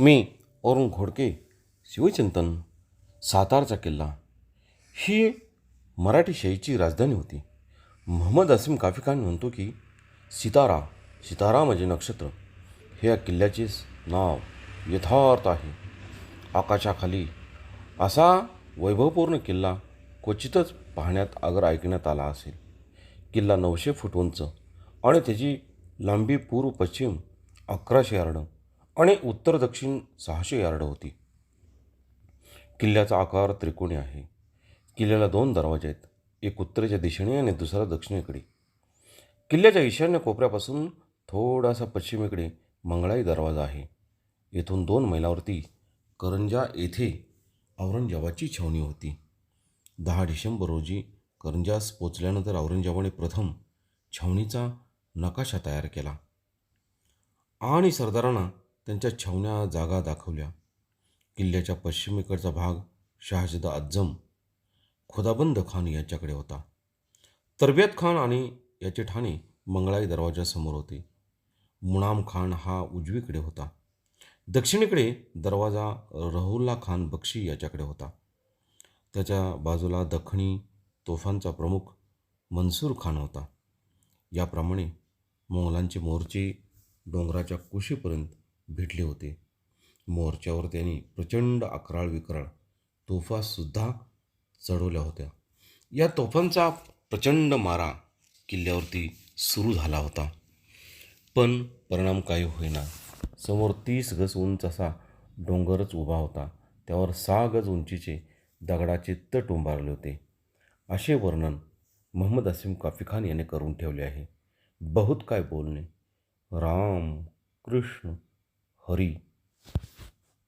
मी अरुण घोडके शिवचिंतन सातारचा किल्ला. ही मराठी शैलीची राजधानी होती. मोहम्मद असीम काफी खान म्हणतो की सितारा सितारा म्हणजे नक्षत्र. हे या किल्ल्याचे नाव यथार्थ आहे. आकाशाखाली असा वैभवपूर्ण किल्ला क्वचितच पाहण्यात अगर ऐकण्यात आला असेल. किल्ला नऊशे फूट उंच आणि त्याची लांबी पूर्व पश्चिम अकराशे यार्ड आणि उत्तर दक्षिण सहाशे यार्ड होती. किल्ल्याचा आकार त्रिकोणी आहे. किल्ल्याला दोन दरवाजे आहेत. एक उत्तरेच्या दिशेने आणि दुसरा दक्षिणेकडे. किल्ल्याच्या ईशान्य कोपऱ्यापासून थोडासा पश्चिमेकडे मंगळाई दरवाजा आहे. येथून दोन मैलावरती करंजा येथे औरंगजेबाची छावणी होती. दहा डिसेंबर रोजी करंजास पोचल्यानंतर औरंगजेबाने प्रथम छावणीचा नकाशा तयार केला. आणि सरदारांना त्यांच्या छावण्या जागा दाखवल्या. किल्ल्याच्या पश्चिमेकडचा भाग शहाजदा अज्जम खुदाबंद खान याच्याकडे होता. तरबियत खान आणि याचे ठाणे मंगळाई दरवाजासमोर होते. मुणाम खान हा उजवीकडे होता. दक्षिणेकडे दरवाजा रहुल्ला खान बक्षी याच्याकडे होता. त्याच्या बाजूला दखणी तोफांचा प्रमुख मनसूर खान होता. याप्रमाणे मोगलांचे मोर्चे डोंगराच्या कुशीपर्यंत भेटले होते. मोर्चावर त्यांनी प्रचंड अकराळ विकराळ तोफासुद्धा चढवल्या होत्या. या तोफांचा प्रचंड मारा किल्ल्यावरती सुरू झाला होता. पण परिणाम काही होईना. समोर तीस गज उंच असा डोंगरच उभा होता. त्यावर सहा गज उंचीचे दगडाचे तट उंबारले होते. असे वर्णन मोहम्मद असीम काफी खान याने करून ठेवले आहे. बहुत काय बोलणे. राम कृष्ण हरी.